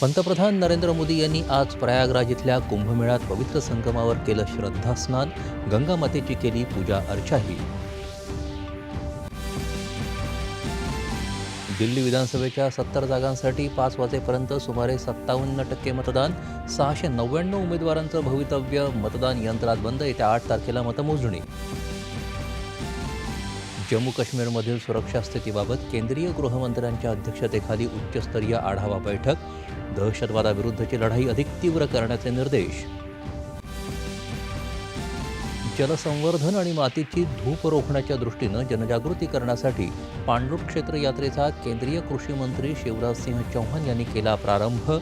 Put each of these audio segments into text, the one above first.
पंतप्रधान नरेंद्र मोदी यांनी आज प्रयागराज इथल्या कुंभमेळ्यात पवित्र संगमावर केलं श्रद्धास्नान गंगामातेची केली पूजा अर्चाही. दिल्ली विधानसभेच्या सत्तर जागांसाठी पाच वाजेपर्यंत सुमारे सत्तावन्न टक्के मतदान सहाशे नव्याण्णव उमेदवारांचं भवितव्य मतदान यंत्रात बंद येत्या आठ तारखेला मतमोजणी. जम्मू काश्मीरमधील सुरक्षा स्थितीबाबत केंद्रीय गृहमंत्र्यांच्या अध्यक्षतेखाली उच्चस्तरीय आढावा बैठक दहशतवादाविरुद्धची लढाई अधिक तीव्र करण्याचे निर्देश. जलसंवर्धन आणि मातीची धूप रोखण्याच्या दृष्टीनं जनजागृती करण्यासाठी पांडुर क्षेत्र यात्रेचा केंद्रीय कृषी मंत्री शिवराज सिंह चौहान यांनी केला प्रारंभ.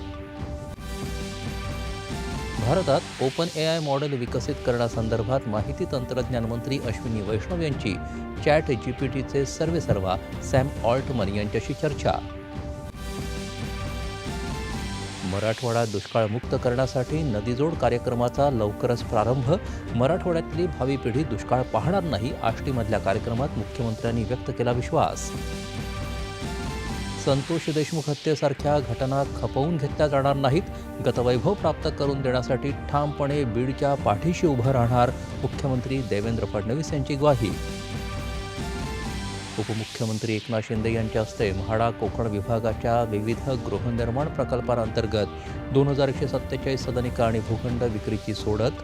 भारतात ओपन ए आय मॉडेल विकसित करण्यासंदर्भात माहिती तंत्रज्ञान मंत्री अश्विनी वैष्णव यांची चॅट जीपीटीचे सर्वेसर्वा सॅम ऑल्टमन यांच्याशी चर्चा. मराठवाडा दुष्काळमुक्त करण्यासाठी नदीजोड कार्यक्रमाचा लवकरच प्रारंभ. मराठवाड्यातली भावी पिढी दुष्काळ पाहणार नाही आष्टीमधल्या कार्यक्रमात मुख्यमंत्र्यांनी व्यक्त केला विश्वास. संतोष देशमुख हत्येसारख्या घटना खपवून घेतल्या जाणार नाहीत. गतवैभव प्राप्त करून देण्यासाठी ठामपणे बीडच्या पाठीशी उभं राहणार मुख्यमंत्री देवेंद्र फडणवीस यांची ग्वाही. उपमुख्यमंत्री एकनाथ शिंदे यांच्या हस्ते म्हाडा कोकण विभागाच्या विविध गृहनिर्माण प्रकल्पांतर्गत दोन हजार एकशे सत्तेचाळीस सदनिका आणि भूखंड विक्रीची सोडत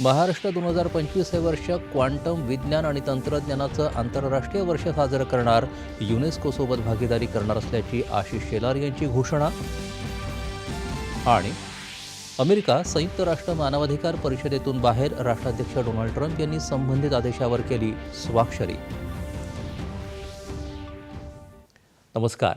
महाराष्ट्र दोन हजार पंचवीस हे वर्ष क्वांटम विज्ञान आणि तंत्रज्ञानाचं आंतरराष्ट्रीय वर्ष साजरं करणार युनेस्कोसोबत भागीदारी करणार असल्याची आशिष शेलार यांची घोषणा. आणि अमेरिका संयुक्त राष्ट्र मानवाधिकार परिषदेतून बाहेर राष्ट्राध्यक्ष डोनाल्ड ट्रम्प यांनी संबंधित आदेशावर केली स्वाक्षरी. नमस्कार.